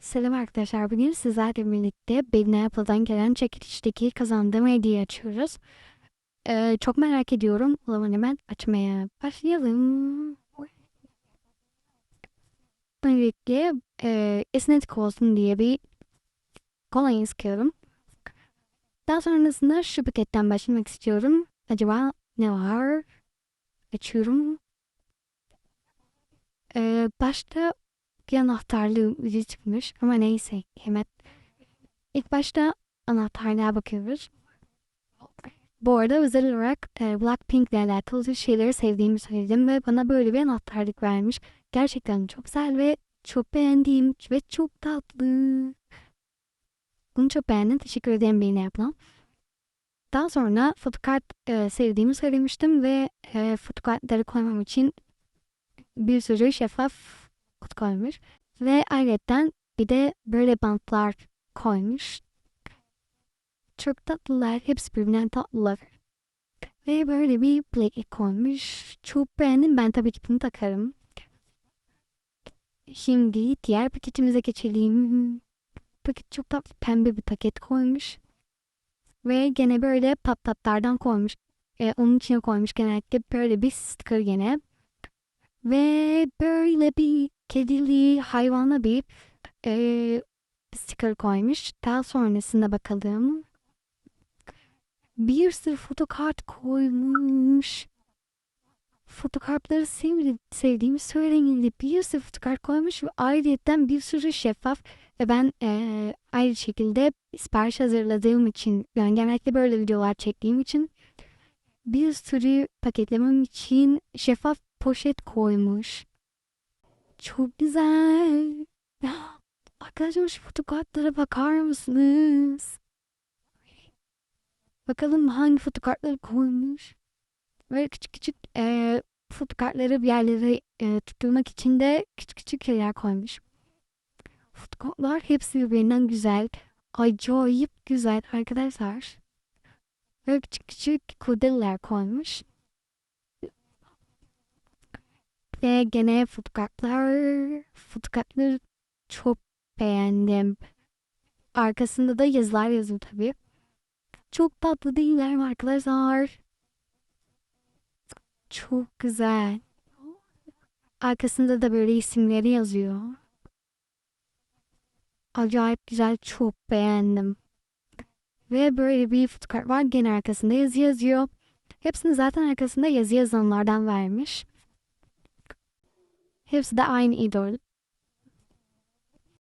Selam arkadaşlar. Bugün sizlerle birlikte Beline Apple'dan gelen çekilişteki kazandığım hediyeyi açıyoruz. Ee, çok merak ediyorum. O zaman hemen açmaya başlayalım. Öncelikle e, esnetik olsun diye bir kolonya sıkıyorum. Daha sonrasında şu paketten başlamak istiyorum. Acaba ne var? Açıyorum. Ee, başta bir anahtarlığı ucu çıkmış ama neyse hemen ilk başta anahtarlığa bakıyoruz. Bu arada özel olarak e, Blackpink ile alakalı şeyleri sevdiğimi söyledim ve bana böyle bir anahtarlık vermiş. Gerçekten çok güzel ve çok beğendiğim ve çok tatlı. Bunu çok beğendim. Teşekkür ederim beni ablam. Daha sonra fotokart e, sevdiğimi söylemiştim ve e, fotokartları koymam için bir sürü şeffaf koymuş. Ve ayrıca bir de böyle bantlar koymuş. Çok tatlılar. Hepsi birbirinden tatlılar. Ve böyle bir bileklik koymuş. Çok beğendim. Ben tabii ki bunu takarım. Şimdi diğer paketimize geçelim. Paket çok tatlı pembe bir paket koymuş. Ve gene böyle patlatlardan koymuş. E, onun içine koymuş genellikle böyle bir sticker gene. Ve böyle bir kedili hayvana bir e, sticker koymuş. Daha sonrasında bakalım. Bir sürü fotokart koymuş. Fotokartları sevdi, sevdiğimi söyleyin bir sürü fotokart koymuş ve ayrıca bir sürü şeffaf ve ben e, aynı şekilde sipariş hazırladığım için yani genellikle böyle videolar çektiğim için bir sürü paketlemem için şeffaf poşet koymuş. Çok güzel. Arkadaşlar şu fotokartlara bakar mısınız? Bakalım hangi fotokartları koymuş. Böyle küçük küçük e, fotokartları bir yerlere e, tutturmak için de küçük küçük şeyler koymuş. Fotokartlar hepsi birbirinden güzel. Acayip güzel arkadaşlar. Böyle küçük küçük kurdeleler koymuş. Ve gene fotokartlar, fotokartları çok beğendim. Arkasında da yazılar yazıyor tabii. Çok tatlı değiller mi arkadaşlar? Çok güzel. Arkasında da böyle isimleri yazıyor. Acayip güzel, çok beğendim. Ve böyle bir fotokart var. Gene arkasında yazı yazıyor. Hepsini zaten arkasında yazı yazanlardan vermiş. Hepsi de aynı idol.